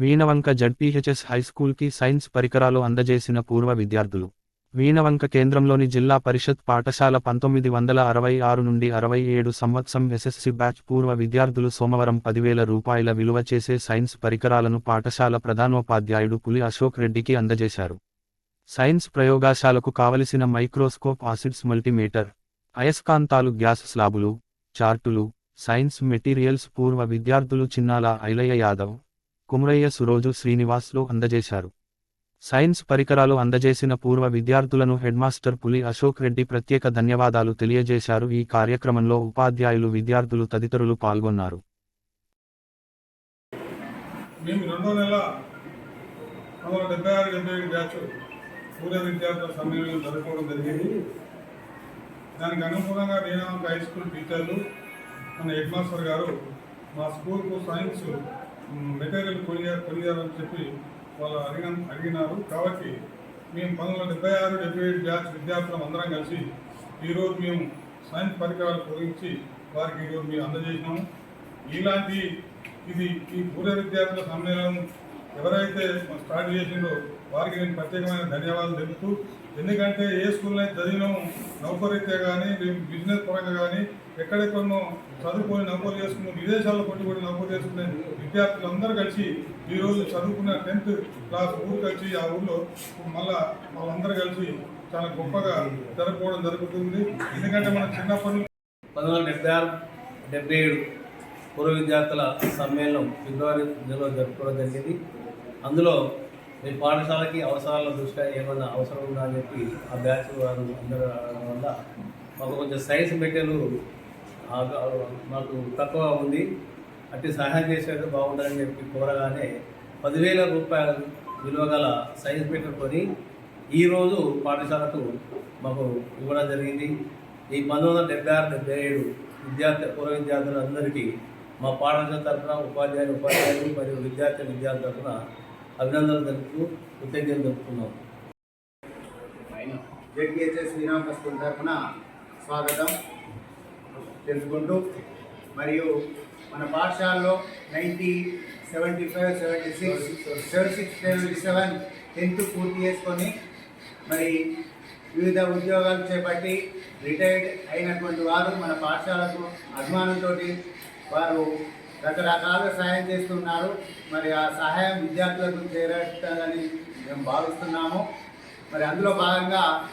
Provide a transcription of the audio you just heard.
Veenavanka ZPHS హైస్కూల్కి science పరికరాలు అందజేసిన పూర్వ విద్యార్థులు. వీణవంక కేంద్రంలోని జిల్లా పరిషత్ పాఠశాల పంతొమ్మిది వందల అరవై ఆరు నుండి అరవై ఏడు సంవత్సరం ఎస్ఎస్సి బ్యాచ్ పూర్వ విద్యార్థులు సోమవారం పదివేల రూపాయల విలువ చేసే సైన్స్ పరికరాలను పాఠశాల ప్రధానోపాధ్యాయుడు పులి అశోక్ రెడ్డికి అందజేశారు. సైన్స్ ప్రయోగశాలకు కావలసిన మైక్రోస్కోప్ ఆసిడ్స్ మల్టీమీటర్ అయస్కాంతాలు గ్యాస్ స్లాబులు చార్టులు సైన్స్ మెటీరియల్స్ పూర్వ విద్యార్థులు చిన్నాల ఐలయ్య యాదవ్ కుమరయ్య సురోజు శ్రీనివాస్లు అందజేశారు. సైన్స్ పరికరాలు అందజేసిన పూర్వ విద్యార్థులను హెడ్మాస్టర్ పులి అశోక్ రెడ్డి ప్రత్యేక ధన్యవాదాలు తెలియజేశారు. ఈ కార్యక్రమంలో ఉపాధ్యాయులు విద్యార్థులు తదితరులు పాల్గొన్నారు. మేము రెండో నెల పంతొమ్మిది డెబ్బై ఆరు డెబ్బై ఏడు బ్యాచ్ పూర్వ విద్యార్థుల సమ్మేళనం జరుపుకోవడం జరిగింది. దానికి అనుగుణంగా నేను ఒక హై స్కూల్ టీచర్లు మన హెడ్ మాస్టర్ గారు మా స్కూల్కు సైన్స్ మెటీరియల్ కొనియా కొనియాలని చెప్పి వాళ్ళు అడిగిన అడిగినారు. కాబట్టి మేము పంతొమ్మిది వందల డెబ్బై ఆరు డెబ్బై ఏడు బ్యాచ్ విద్యార్థులం అందరం కలిసి ఈరోజు మేము సైన్స్ పరికరాలు గురించి వారికి ఈరోజు మేము అందజేసినాము. ఇలాంటి ఇది ఈ పూర్వ విద్యార్థుల సమ్మేళనం ఎవరైతే స్టార్ట్ చేసిండో వారికి నేను ప్రత్యేకమైన ధన్యవాదాలు తెలుపుతూ ఎందుకంటే ఏ స్కూల్లో అయితే నౌకరీత్యా కానీ మేము బిజినెస్ పరంగా కానీ ఎక్కడెక్కడో చదువుకొని నౌకరు చేసుకున్న విదేశాల్లో కొట్టి కూడా నౌకరు చేసుకునే విద్యార్థులందరూ కలిసి ఈరోజు చదువుకున్న టెన్త్ క్లాస్ ఊరికి వచ్చి ఆ ఊళ్ళో మళ్ళా వాళ్ళందరూ కలిసి చాలా గొప్పగా జరుపుకోవడం జరుగుతుంది. ఎందుకంటే మన చిన్నప్పటి నుంచి పంతొమ్మిది వందల డెబ్బై ఆరు డెబ్బై ఏడు పూర్వ విద్యార్థుల సమ్మేళనం ఫిబ్రవరి నెలలో జరుపుకోవడం జరిగింది. అందులో మీ పాఠశాలకి అవసరాల దృష్ట్యా ఏమైనా అవసరం ఉందా అని చెప్పి ఆ బ్యాచ్ వారు అందరూ రావడం వల్ల మాకు కొంచెం సైన్స్ మెటీరియల్ మాకు తక్కువ ఉంది. అట్టి సహాయం చేసేది బాగుంటుందని చెప్పి కోరగానే పదివేల రూపాయల విలువ గల సైన్స్ మీటర్ కొని ఈరోజు పాఠశాలకు మాకు ఇవ్వడం జరిగింది. ఈ పంతొమ్మిది వందల డెబ్బై ఆరు డెబ్బై ఏడు విద్యార్థి పూర్వ విద్యార్థులందరికీ మా పాఠశాల తరఫున ఉపాధ్యాయులు ఉపాధ్యాయులు మరియు విద్యార్థి విద్యార్థుల తరఫున అభినందనలు తెలుపుతూ కృతజ్ఞతలు తెలుపుతున్నాం. జెడ్పిహెచ్ఎస్ శ్రీరామ స్కూల్ తరఫున స్వాగతం తెలుసుకుంటూ మరియు మన పాఠశాలలో ninety seventy five seventy six seventy six seventy seven tenth పూర్తి చేసుకొని మరి వివిధ ఉద్యోగాలు చేపట్టి రిటైర్డ్ అయినటువంటి వారు మన పాఠశాలకు అభిమానంతో వారు రకరకాల సహాయం చేస్తున్నారు. మరి ఆ సహాయం విద్యార్థులకు చేరటాలని మేము భావిస్తున్నాము. మరి అందులో భాగంగా